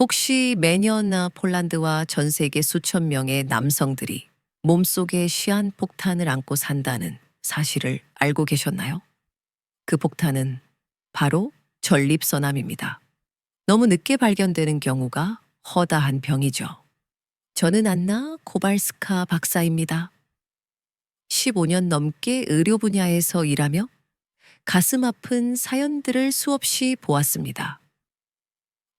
혹시 매년 폴란드와 전 세계 수천 명의 남성들이 몸속에 시한 폭탄을 안고 산다는 사실을 알고 계셨나요? 그 폭탄은 바로 전립선암입니다. 너무 늦게 발견되는 경우가 허다한 병이죠. 저는 안나 코발스카 박사입니다. 15년 넘게 의료 분야에서 일하며 가슴 아픈 사연들을 수없이 보았습니다.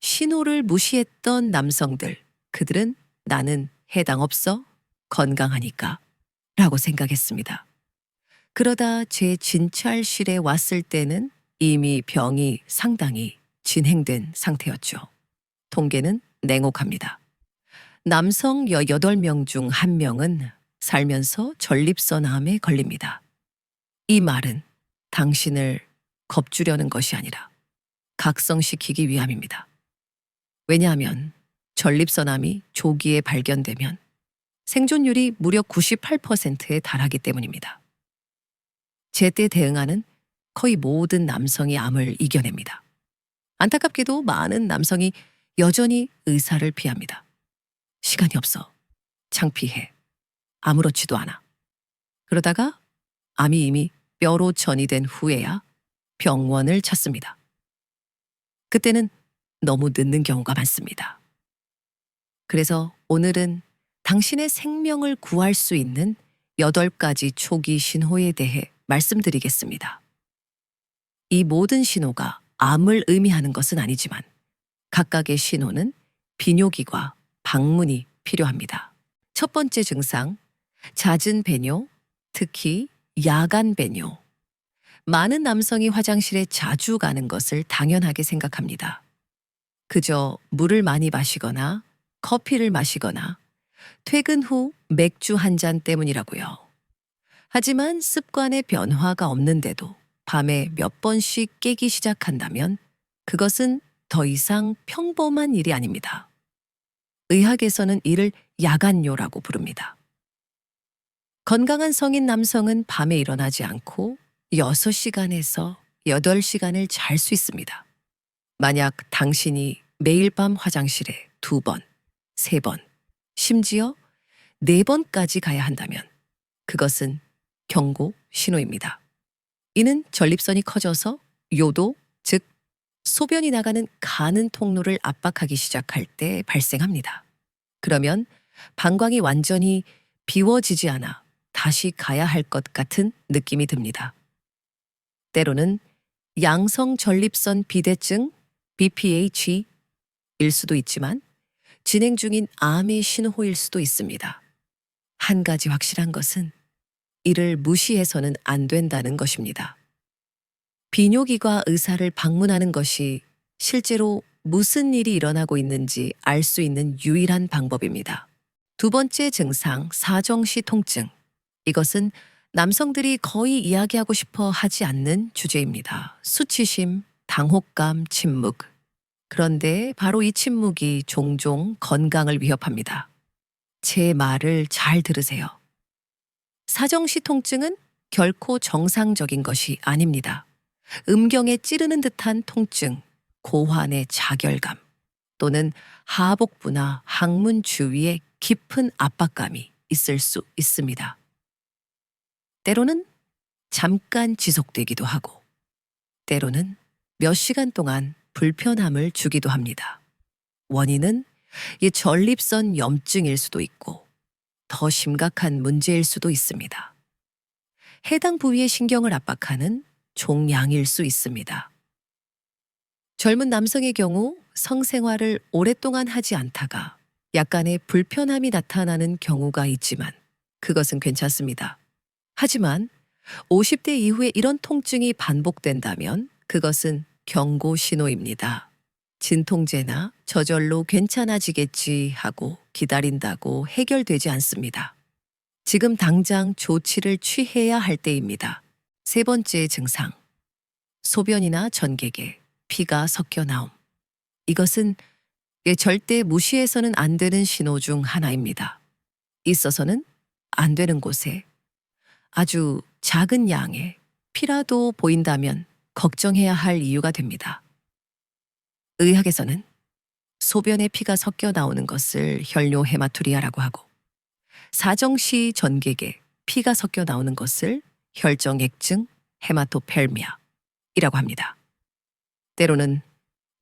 신호를 무시했던 남성들, 그들은 나는 해당 없어 건강하니까 라고 생각했습니다. 그러다 제 진찰실에 왔을 때는 이미 병이 상당히 진행된 상태였죠. 통계는 냉혹합니다. 남성 18명 중 1명은 살면서 전립선암에 걸립니다. 이 말은 당신을 겁주려는 것이 아니라 각성시키기 위함입니다. 왜냐하면 전립선암이 조기에 발견되면 생존율이 무려 98%에 달하기 때문입니다. 제때 대응하는 거의 모든 남성이 암을 이겨냅니다. 안타깝게도 많은 남성이 여전히 의사를 피합니다. 시간이 없어. 창피해. 아무렇지도 않아. 그러다가 암이 이미 뼈로 전이된 후에야 병원을 찾습니다. 그때는 너무 늦는 경우가 많습니다. 그래서 오늘은 당신의 생명을 구할 수 있는 8가지 초기 신호에 대해 말씀드리겠습니다. 이 모든 신호가 암을 의미하는 것은 아니지만 각각의 신호는 비뇨기과 방문이 필요합니다. 첫 번째 증상, 잦은 배뇨, 특히 야간 배뇨. 많은 남성이 화장실에 자주 가는 것을 당연하게 생각합니다. 그저 물을 많이 마시거나 커피를 마시거나 퇴근 후 맥주 한 잔 때문이라고요. 하지만 습관의 변화가 없는데도 밤에 몇 번씩 깨기 시작한다면 그것은 더 이상 평범한 일이 아닙니다. 의학에서는 이를 야간요라고 부릅니다. 건강한 성인 남성은 밤에 일어나지 않고 6시간에서 8시간을 잘 수 있습니다. 만약 당신이 매일 밤 화장실에 두 번, 세 번, 심지어 네 번까지 가야 한다면 그것은 경고 신호입니다. 이는 전립선이 커져서 요도, 즉 소변이 나가는 가는 통로를 압박하기 시작할 때 발생합니다. 그러면 방광이 완전히 비워지지 않아 다시 가야 할 것 같은 느낌이 듭니다. 때로는 양성 전립선 비대증 BPH 일 수도 있지만 진행 중인 암의 신호일 수도 있습니다. 한 가지 확실한 것은 이를 무시해서는 안 된다는 것입니다. 비뇨기과 의사를 방문하는 것이 실제로 무슨 일이 일어나고 있는지 알 수 있는 유일한 방법입니다. 두 번째 증상, 사정시 통증. 이것은 남성들이 거의 이야기하고 싶어 하지 않는 주제입니다. 수치심, 당혹감, 침묵. 그런데 바로 이 침묵이 종종 건강을 위협합니다. 제 말을 잘 들으세요. 사정시 통증은 결코 정상적인 것이 아닙니다. 음경에 찌르는 듯한 통증, 고환의 자결감 또는 하복부나 항문 주위에 깊은 압박감이 있을 수 있습니다. 때로는 잠깐 지속되기도 하고, 때로는 몇 시간 동안 불편함을 주기도 합니다. 원인은 이 전립선 염증일 수도 있고, 더 심각한 문제일 수도 있습니다. 해당 부위의 신경을 압박하는 종양일 수 있습니다. 젊은 남성의 경우 성생활을 오랫동안 하지 않다가 약간의 불편함이 나타나는 경우가 있지만 그것은 괜찮습니다. 하지만 50대 이후에 이런 통증이 반복된다면 그것은 경고 신호입니다. 진통제나 저절로 괜찮아지겠지 하고 기다린다고 해결되지 않습니다. 지금 당장 조치를 취해야 할 때입니다. 세 번째 증상. 소변이나 전객에 피가 섞여 나옴. 이것은 절대 무시해서는 안 되는 신호 중 하나입니다. 있어서는 안 되는 곳에 아주 작은 양의 피라도 보인다면 걱정해야 할 이유가 됩니다. 의학에서는 소변에 피가 섞여 나오는 것을 혈뇨 헤마투리아라고 하고 사정시 전객에 피가 섞여 나오는 것을 혈정액증 헤마토펠미아이라고 합니다. 때로는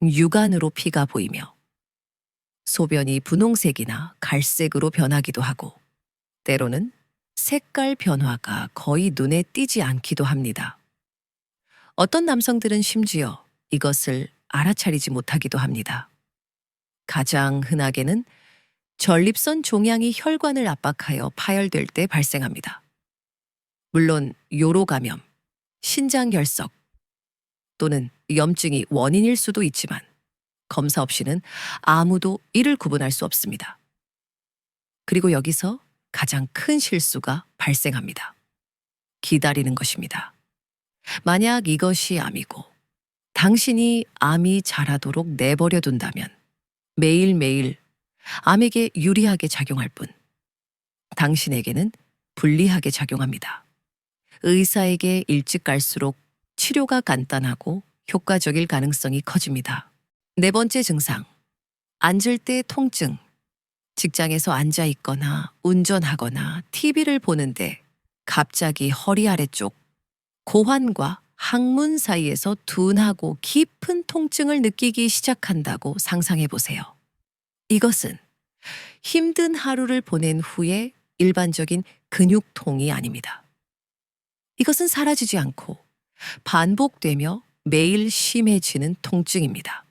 육안으로 피가 보이며 소변이 분홍색이나 갈색으로 변하기도 하고 때로는 색깔 변화가 거의 눈에 띄지 않기도 합니다. 어떤 남성들은 심지어 이것을 알아차리지 못하기도 합니다. 가장 흔하게는 전립선 종양이 혈관을 압박하여 파열될 때 발생합니다. 물론 요로 감염, 신장 결석 또는 염증이 원인일 수도 있지만 검사 없이는 아무도 이를 구분할 수 없습니다. 그리고 여기서 가장 큰 실수가 발생합니다. 기다리는 것입니다. 만약 이것이 암이고 당신이 암이 자라도록 내버려 둔다면 매일매일 암에게 유리하게 작용할 뿐 당신에게는 불리하게 작용합니다. 의사에게 일찍 갈수록 치료가 간단하고 효과적일 가능성이 커집니다. 네 번째 증상. 앉을 때 통증. 직장에서 앉아 있거나 운전하거나 TV를 보는데 갑자기 허리 아래쪽 고환과 항문 사이에서 둔하고 깊은 통증을 느끼기 시작한다고 상상해 보세요. 이것은 힘든 하루를 보낸 후에 일반적인 근육통이 아닙니다. 이것은 사라지지 않고 반복되며 매일 심해지는 통증입니다.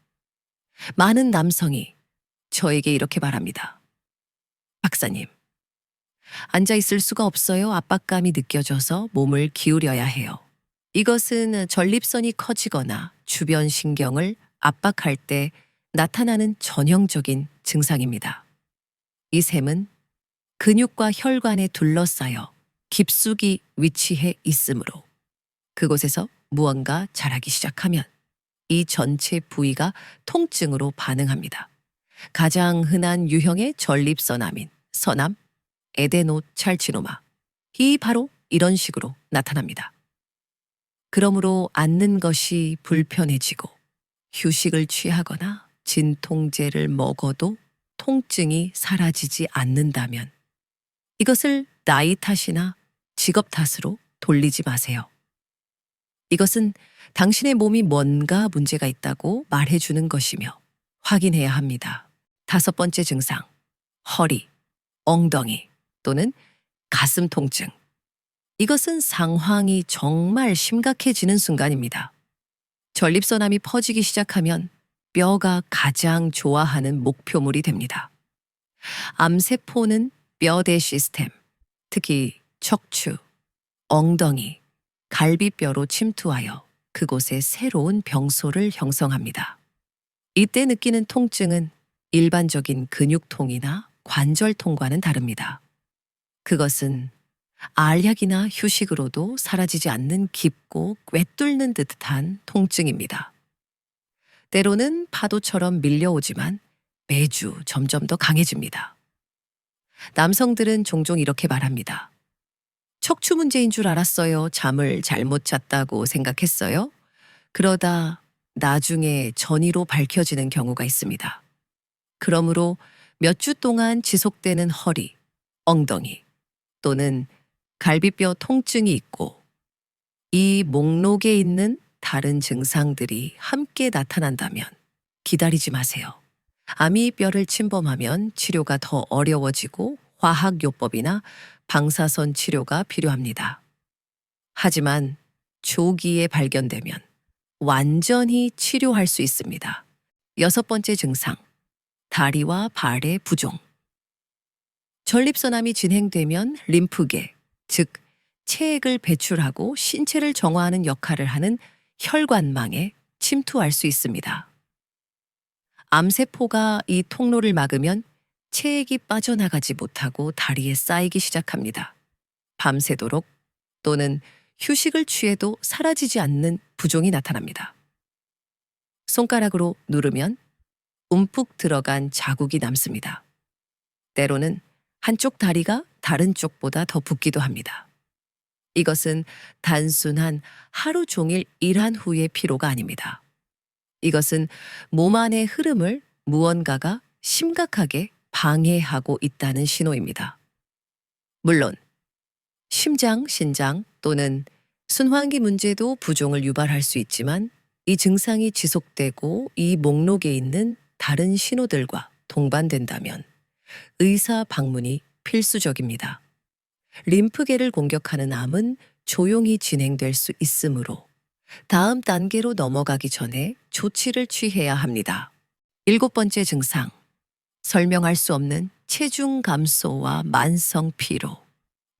많은 남성이 저에게 이렇게 말합니다. 박사님, 앉아 있을 수가 없어요. 압박감이 느껴져서 몸을 기울여야 해요. 이것은 전립선이 커지거나 주변 신경을 압박할 때 나타나는 전형적인 증상입니다. 이 셈은 근육과 혈관에 둘러싸여 깊숙이 위치해 있으므로 그곳에서 무언가 자라기 시작하면 이 전체 부위가 통증으로 반응합니다. 가장 흔한 유형의 전립선암인 선암, 에데노 찰치노마. 이 바로 이런 식으로 나타납니다. 그러므로 앉는 것이 불편해지고 휴식을 취하거나 진통제를 먹어도 통증이 사라지지 않는다면 이것을 나이 탓이나 직업 탓으로 돌리지 마세요. 이것은 당신의 몸이 뭔가 문제가 있다고 말해주는 것이며 확인해야 합니다. 다섯 번째 증상. 허리, 엉덩이 또는 가슴 통증. 이것은 상황이 정말 심각해지는 순간입니다. 전립선암이 퍼지기 시작하면 뼈가 가장 좋아하는 목표물이 됩니다. 암세포는 뼈대 시스템, 특히 척추, 엉덩이, 갈비뼈로 침투하여 그곳에 새로운 병소를 형성합니다. 이때 느끼는 통증은 일반적인 근육통이나 관절통과는 다릅니다. 그것은 알약이나 휴식으로도 사라지지 않는 깊고 꿰뚫는 듯한 통증입니다. 때로는 파도처럼 밀려오지만 매주 점점 더 강해집니다. 남성들은 종종 이렇게 말합니다. 척추 문제인 줄 알았어요. 잠을 잘못 잤다고 생각했어요. 그러다 나중에 전이로 밝혀지는 경우가 있습니다. 그러므로 몇 주 동안 지속되는 허리, 엉덩이 또는 갈비뼈 통증이 있고 이 목록에 있는 다른 증상들이 함께 나타난다면 기다리지 마세요. 암이 뼈를 침범하면 치료가 더 어려워지고 화학요법이나 방사선 치료가 필요합니다. 하지만 조기에 발견되면 완전히 치료할 수 있습니다. 여섯 번째 증상. 다리와 발의 부종. 전립선암이 진행되면 림프계, 즉 체액을 배출하고 신체를 정화하는 역할을 하는 혈관망에 침투할 수 있습니다. 암세포가 이 통로를 막으면 체액이 빠져나가지 못하고 다리에 쌓이기 시작합니다. 밤새도록 또는 휴식을 취해도 사라지지 않는 부종이 나타납니다. 손가락으로 누르면 움푹 들어간 자국이 남습니다. 때로는 한쪽 다리가 다른 쪽보다 더 붓기도 합니다. 이것은 단순한 하루 종일 일한 후의 피로가 아닙니다. 이것은 몸 안의 흐름을 무언가가 심각하게 방해하고 있다는 신호입니다. 물론 심장, 신장 또는 순환기 문제도 부종을 유발할 수 있지만 이 증상이 지속되고 이 목록에 있는 다른 신호들과 동반된다면 의사 방문이 필수적입니다. 림프계를 공격하는 암은 조용히 진행될 수 있으므로 다음 단계로 넘어가기 전에 조치를 취해야 합니다. 일곱 번째 증상. 설명할 수 없는 체중 감소와 만성 피로.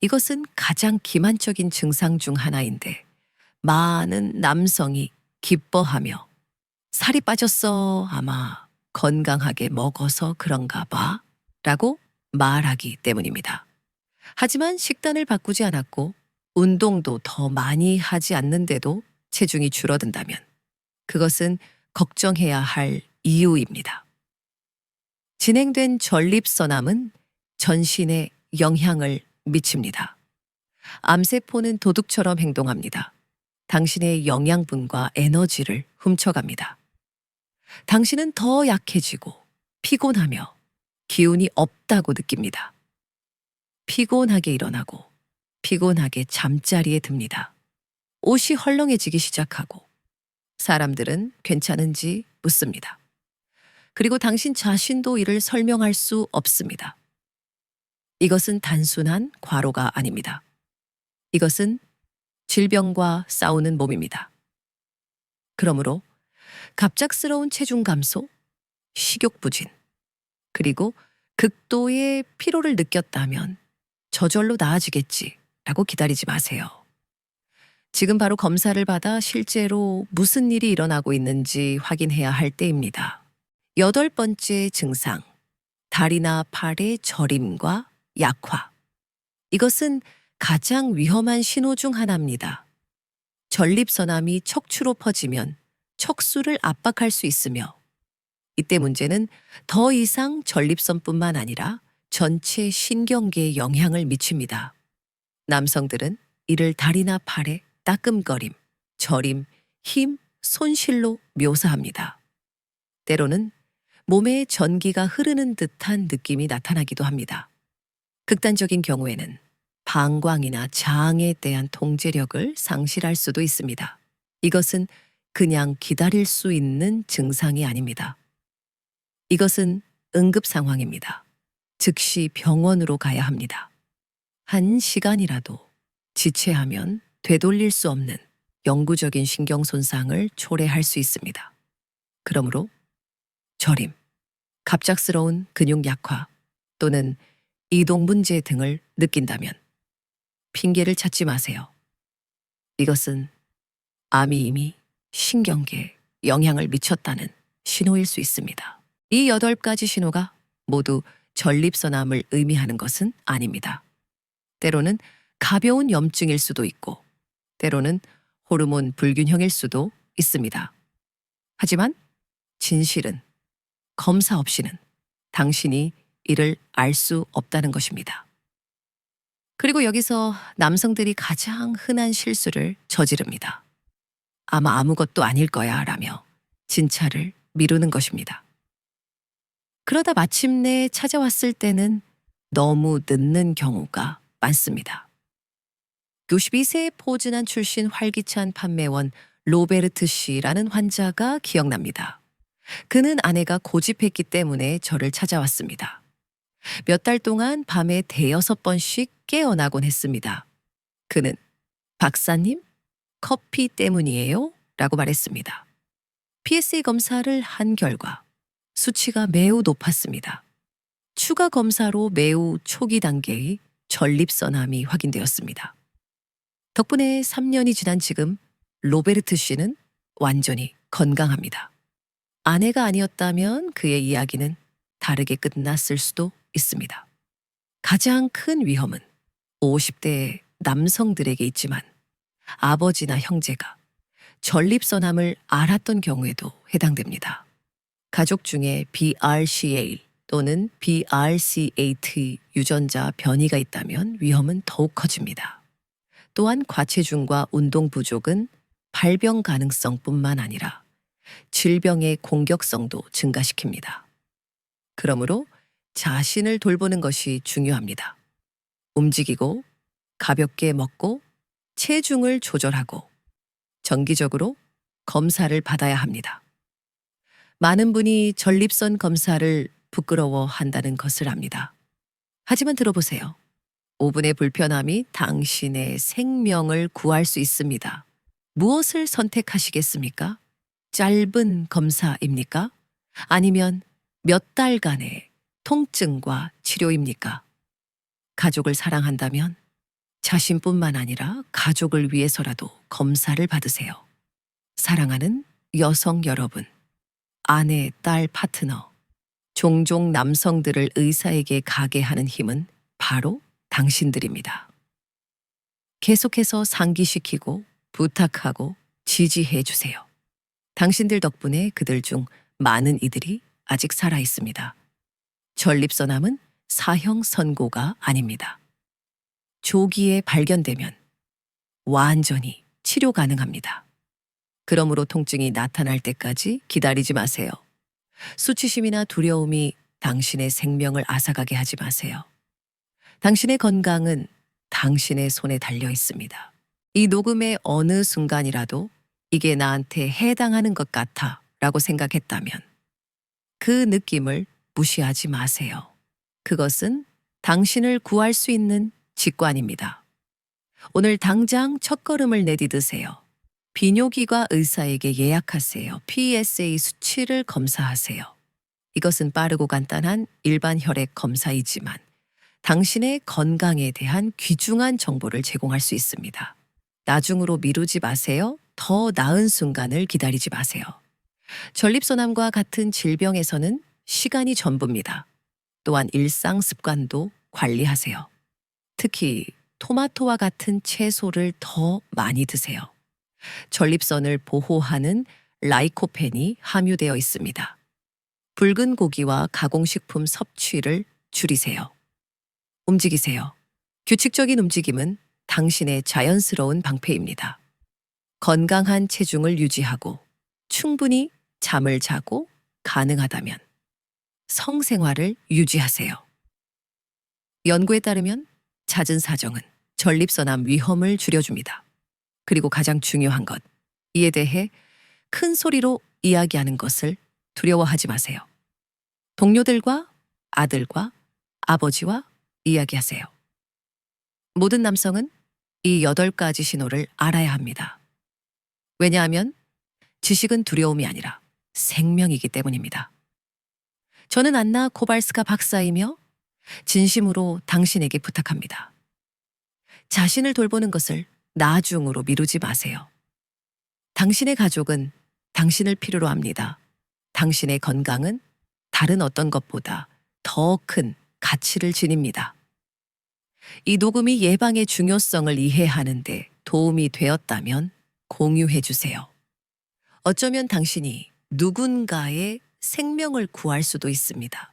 이것은 가장 기만적인 증상 중 하나인데 많은 남성이 기뻐하며 살이 빠졌어 아마 건강하게 먹어서 그런가 봐 라고 말하기 때문입니다. 하지만 식단을 바꾸지 않았고 운동도 더 많이 하지 않는데도 체중이 줄어든다면 그것은 걱정해야 할 이유입니다. 진행된 전립선암은 전신에 영향을 미칩니다. 암세포는 도둑처럼 행동합니다. 당신의 영양분과 에너지를 훔쳐갑니다. 당신은 더 약해지고 피곤하며 기운이 없다고 느낍니다. 피곤하게 일어나고 피곤하게 잠자리에 듭니다. 옷이 헐렁해지기 시작하고 사람들은 괜찮은지 묻습니다. 그리고 당신 자신도 이를 설명할 수 없습니다. 이것은 단순한 과로가 아닙니다. 이것은 질병과 싸우는 몸입니다. 그러므로 갑작스러운 체중 감소, 식욕 부진, 그리고 극도의 피로를 느꼈다면 저절로 나아지겠지라고 기다리지 마세요. 지금 바로 검사를 받아 실제로 무슨 일이 일어나고 있는지 확인해야 할 때입니다. 여덟 번째 증상. 다리나 팔의 저림과 약화. 이것은 가장 위험한 신호 중 하나입니다. 전립선암이 척추로 퍼지면 척수를 압박할 수 있으며 이때 문제는 더 이상 전립선뿐만 아니라 전체 신경계에 영향을 미칩니다. 남성들은 이를 다리나 팔에 따끔거림, 저림, 힘, 손실로 묘사합니다. 때로는 몸에 전기가 흐르는 듯한 느낌이 나타나기도 합니다. 극단적인 경우에는 방광이나 장에 대한 통제력을 상실할 수도 있습니다. 이것은 그냥 기다릴 수 있는 증상이 아닙니다. 이것은 응급 상황입니다. 즉시 병원으로 가야 합니다. 한 시간이라도 지체하면 되돌릴 수 없는 영구적인 신경 손상을 초래할 수 있습니다. 그러므로 저림, 갑작스러운 근육 약화 또는 이동 문제 등을 느낀다면 핑계를 찾지 마세요. 이것은 암이 이미 신경계에 영향을 미쳤다는 신호일 수 있습니다. 이 여덟 가지 신호가 모두 전립선암을 의미하는 것은 아닙니다. 때로는 가벼운 염증일 수도 있고, 때로는 호르몬 불균형일 수도 있습니다. 하지만 진실은 검사 없이는 당신이 이를 알 수 없다는 것입니다. 그리고 여기서 남성들이 가장 흔한 실수를 저지릅니다. 아마 아무것도 아닐 거야 라며 진찰을 미루는 것입니다. 그러다 마침내 찾아왔을 때는 너무 늦는 경우가 많습니다. 92세 포즈난 출신 활기찬 판매원 로베르트 씨라는 환자가 기억납니다. 그는 아내가 고집했기 때문에 저를 찾아왔습니다. 몇 달 동안 밤에 대여섯 번씩 깨어나곤 했습니다. 그는 박사님, 커피 때문이에요? 라고 말했습니다. PSA 검사를 한 결과 수치가 매우 높았습니다. 추가 검사로 매우 초기 단계의 전립선암이 확인되었습니다. 덕분에 3년이 지난 지금 로베르트 씨는 완전히 건강합니다. 아내가 아니었다면 그의 이야기는 다르게 끝났을 수도 있습니다. 가장 큰 위험은 50대의 남성들에게 있지만 아버지나 형제가 전립선암을 알았던 경우에도 해당됩니다. 가족 중에 BRCA 또는 BRCA2 유전자 변이가 있다면 위험은 더욱 커집니다. 또한 과체중과 운동 부족은 발병 가능성뿐만 아니라 질병의 공격성도 증가시킵니다. 그러므로 자신을 돌보는 것이 중요합니다. 움직이고 가볍게 먹고 체중을 조절하고 정기적으로 검사를 받아야 합니다. 많은 분이 전립선 검사를 부끄러워 한다는 것을 압니다. 하지만 들어보세요. 5분의 불편함이 당신의 생명을 구할 수 있습니다. 무엇을 선택하시겠습니까? 짧은 검사입니까? 아니면 몇 달간의 통증과 치료입니까? 가족을 사랑한다면 자신뿐만 아니라 가족을 위해서라도 검사를 받으세요. 사랑하는 여성 여러분, 아내, 딸, 파트너, 종종 남성들을 의사에게 가게 하는 힘은 바로 당신들입니다. 계속해서 상기시키고 부탁하고 지지해 주세요. 당신들 덕분에 그들 중 많은 이들이 아직 살아 있습니다. 전립선암은 사형 선고가 아닙니다. 조기에 발견되면 완전히 치료 가능합니다. 그러므로 통증이 나타날 때까지 기다리지 마세요. 수치심이나 두려움이 당신의 생명을 앗아가게 하지 마세요. 당신의 건강은 당신의 손에 달려 있습니다. 이 녹음의 어느 순간이라도 이게 나한테 해당하는 것 같아 라고 생각했다면 그 느낌을 무시하지 마세요. 그것은 당신을 구할 수 있는 직관입니다. 오늘 당장 첫 걸음을 내디드세요. 비뇨기과 의사에게 예약하세요. PSA 수치를 검사하세요. 이것은 빠르고 간단한 일반 혈액 검사이지만 당신의 건강에 대한 귀중한 정보를 제공할 수 있습니다. 나중으로 미루지 마세요. 더 나은 순간을 기다리지 마세요. 전립선암과 같은 질병에서는 시간이 전부입니다. 또한 일상 습관도 관리하세요. 특히 토마토와 같은 채소를 더 많이 드세요. 전립선을 보호하는 라이코펜이 함유되어 있습니다. 붉은 고기와 가공식품 섭취를 줄이세요. 움직이세요. 규칙적인 움직임은 당신의 자연스러운 방패입니다. 건강한 체중을 유지하고 충분히 잠을 자고 가능하다면 성생활을 유지하세요. 연구에 따르면 잦은 사정은 전립선암 위험을 줄여줍니다. 그리고 가장 중요한 것, 이에 대해 큰 소리로 이야기하는 것을 두려워하지 마세요. 동료들과 아들과 아버지와 이야기하세요. 모든 남성은 이 여덟 가지 신호를 알아야 합니다. 왜냐하면 지식은 두려움이 아니라 생명이기 때문입니다. 저는 안나 코발스카 박사이며 진심으로 당신에게 부탁합니다. 자신을 돌보는 것을 나중으로 미루지 마세요. 당신의 가족은 당신을 필요로 합니다. 당신의 건강은 다른 어떤 것보다 더 큰 가치를 지닙니다. 이 녹음이 예방의 중요성을 이해하는데 도움이 되었다면 공유해 주세요. 어쩌면 당신이 누군가의 생명을 구할 수도 있습니다.